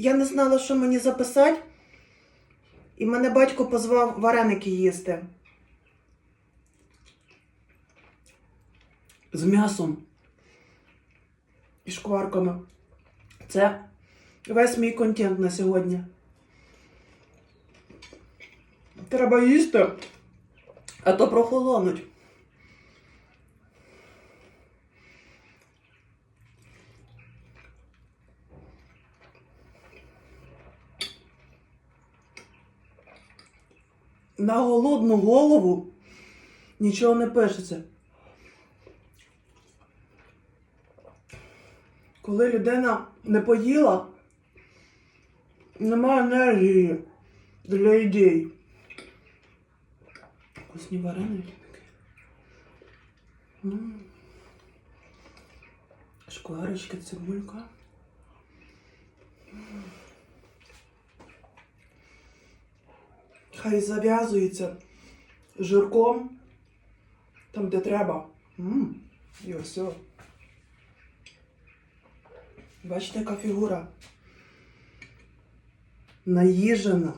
Я не знала, що мені записати, і мене батько позвав вареники їсти. З м'ясом і шкварками. Це весь мій контент на сьогодні. Треба їсти, а то прохолонуть. На голодну голову нічого не пишеться. Коли людина не поїла, немає енергії для ідей. Вкусні вареники. М. Шкварочки, цибулька. Хай зав'язується жирком там, де треба. М. І ось. Бачите, яка фігура? Наїжена.